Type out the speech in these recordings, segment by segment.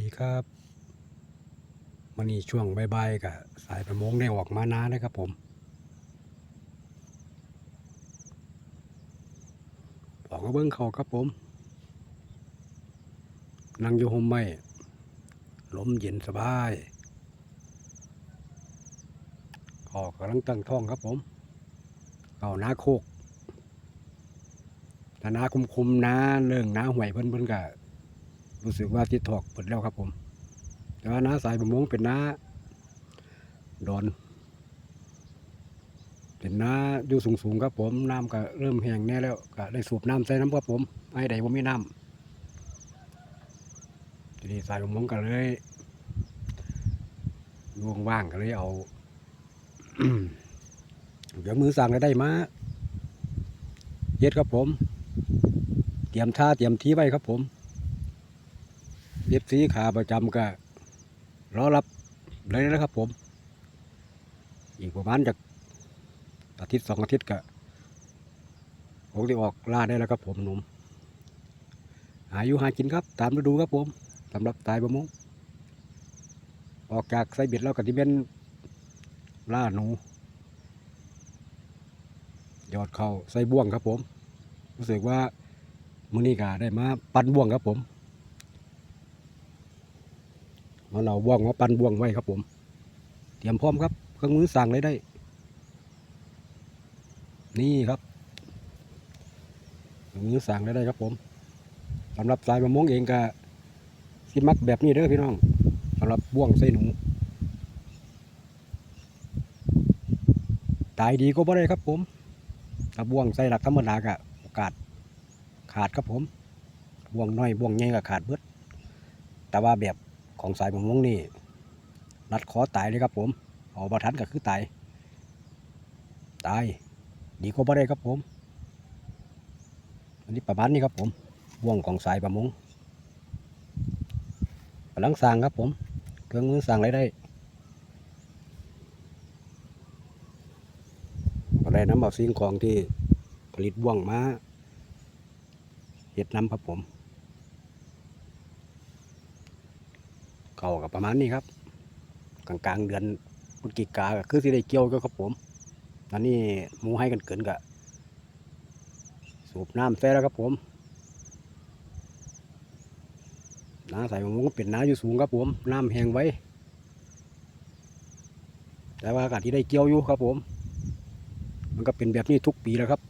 ดีครับมันนี่ช่วงใบๆกับสายประมงได้ออกมานานะครับผม ออกมาเบิ้งเขาครับผมนั่งอยู่ห่มไม้ลมเย็นสบายขอกำลังตั้งท้องครับผมเอานาโคกแต่นาคุมๆนาเรื่องนาห่วยเพิ่นเพิ่นก็ รู้สึกว่าติดถอกเปิดแล้วครับผมแต่ว่าน้าสายประมงเป็นน้าดอน เป็นน้าอยู่สูงๆครับผมน้ำก็เริ่มแห้งแน่แล้วก็ได้สูบน้ำใส่น้ำครับผมไอ้ใดผมไมีน้ำทีนี้สายประมงก็เลยลวงว่างก็เลยเอาเดี๋ยวมือสั่งก็ได้มาเย็ดครับผม เตรียมท่าเตรียมทีไว้ครับผม เอฟซีขาประจำก็รอรับเลยนะครับผม อีกประมาณจากอาทิตย์สองอาทิตย์ก็คงได้ออกล่าได้แล้วครับผมหนุ่มหาอยู่หากินครับ ตามฤดูครับผมสำหรับตายประมงออกจากไซเบ็ดแล้วก็ที่เป็นล่าหนู ยอดเขาใส่บ่วงครับผม รู้สึกว่ามือนี้ก็ได้มาปันบ่วงครับผม มาเราบ่วงมาปันบ่วงไว้ครับผม เตรียมพร้อมครับเครื่องมือสั่งเลยได้ นี่ครับเครื่องมือสั่งเลยได้ครับผมสำหรับสายประมงเองก็สิมักแบบนี้เด้อพี่น้องสำหรับบ่วงใส่หนูตายดีก็บ่ได้ครับผมถ้าบ่วงใส่หลักธรรมดาก็โอกาสขาดครับผมบ่วงน้อยบ่วงใหญ่ก็ขาดเบิดแต่ว่าแบบ ของสายประมงนี่รัดคอตายเลยครับผมเอาบาทันก็คือตาย ตาย ดีก็บ่ได้ครับผม อันนี้ประมาณนี้ครับผมว่วงของสายประมงกำลังสร้างครับผม เครื่องมือสร้างอะไรได้อะไรน้ำเอาสิ่งของที่ผลิตว่วงมาเห็ดน้ำครับผม เก่ากับประมาณนี้ครับ กลางกลางเดือนพฤศจิกาคือสิได้เกี่ยวก็ครับผมอันนี้หมูให้กันเกินกะสูบน้ำแซ่แล้วครับผมน้าใส่มะม่วงเป็นน้าอยู่สูงครับผมน้ำแห้งไว้แต่ว่าอากาศที่ได้เกี่ยวอยู่ครับผม มันก็เป็นแบบนี้ทุกปีแล้วครับ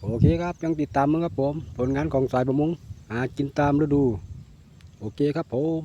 โอเคครับยังติดตามมั้งครับผม ผลงานของสายประมง หากินตามฤดู โอเคครับผม